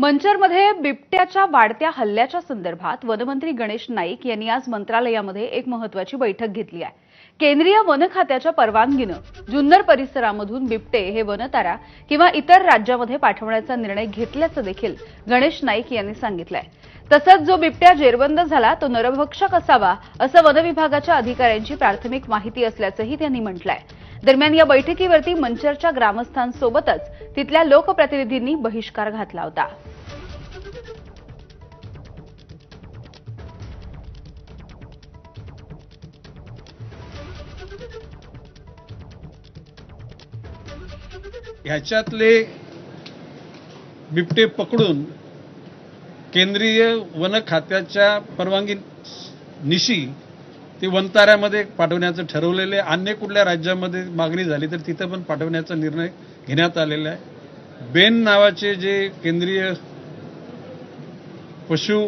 मंचरमध्ये बिबट्याच्या वाढत्या हल्ल्याच्या संदर्भात वनमंत्री गणेश नाईक यांनी आज मंत्रालयामध्ये एक महत्वाची बैठक घेतली आहे. केंद्रीय वन खात्याच्या परवानगीनं जुन्नर परिसरामधून बिबटे हे वनतारा किंवा इतर राज्यामध्ये पाठवण्याचा निर्णय घेतल्याचं देखील गणेश नाईक यांनी सांगितलंय. तसंच जो बिबट्या जेरबंद झाला तो नरभक्षक असावा असं वन विभागाच्या अधिकाऱ्यांची प्राथमिक माहिती असल्याचंही त्यांनी म्हटलंय. दरम्यान या बैठकीवरती मंचरच्या ग्रामस्थांसोबतच तिथल्या लोकप्रतिनिधींनी बहिष्कार घातला होता. ह्याच्यातले बिबटे पकडून केंद्रीय वन खात्याच्या परवानगी निशी ते वनताऱ्यामध्ये पाठवण्याचं ठरवलेलं आहे. अन्य कुठल्या राज्यामध्ये मागणी झाली तर तिथं पण पाठवण्याचा निर्णय घेण्यात आलेला आहे. बेन नावाचे जे केंद्रीय पशु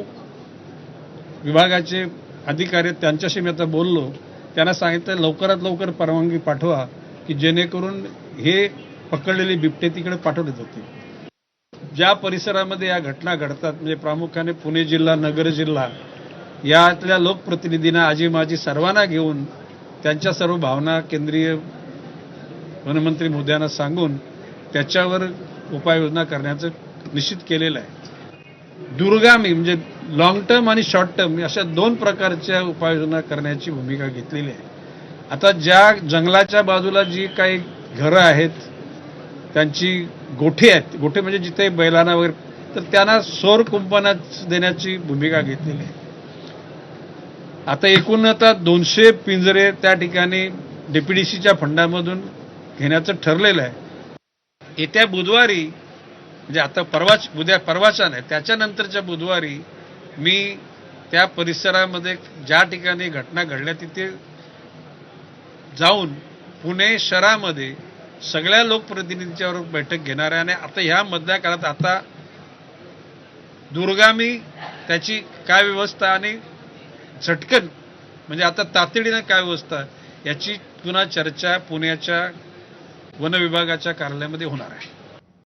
विभागाचे अधिकारी आहेत त्यांच्याशी मी आता बोललो. त्यांना सांगितलं लवकरात लवकर परवानगी पाठवा की जेणेकरून हे पकडलेले बिबटे तिकडे पाठवले जातील ज्या परिसरामध्ये या घटना घडतात म्हणजे प्रामुख्याने पुणे जिल्हा नगर जिल्हा यातल्या लोकप्रतिनिधींना आजी माजी सर्वांना घेऊन त्यांच्या सर्व भावना केंद्रीय वनमंत्री मोद्यांना सांगून त्याच्यावर उपाययोजना करण्याचं निश्चित केलेलं आहे. दुर्गामी म्हणजे लॉंग टर्म आणि शॉर्ट टर्म अशा दोन प्रकारच्या उपाययोजना करण्याची भूमिका घेतलेली आहे. आता ज्या जंगलाच्या बाजूला जी काही घरं आहेत त्यांची गोठे आहेत. गोठे म्हणजे जिथे बैलांना वगैरे. तर त्यांना सौर कुंपणात देण्याची भूमिका घेतलेली आहे. आता एकूण आता दोनशे पिंजरे त्या ठिकाणी डीपीडीसीच्या फंडामधून घेण्याचं ठरलेलं आहे. येत्या बुधवारी म्हणजे आता परवाच उद्या परवाचा नाही त्याच्यानंतरच्या बुधवारी मी त्या परिसरामध्ये ज्या ठिकाणी घटना घडल्या तिथे जाऊन पुणे शहरामध्ये सगळ्या लोकप्रतिनिधींच्यावर बैठक घेणार आहे आणि आता ह्या मधल्या काळात आता दुर्गामी त्याची काय व्यवस्था आणि झटकन म्हणजे आता तातडीनं काय व्यवस्था याची पुन्हा चर्चा पुण्याच्या वनविभागाच्या कार्यालयामध्ये होणार आहे.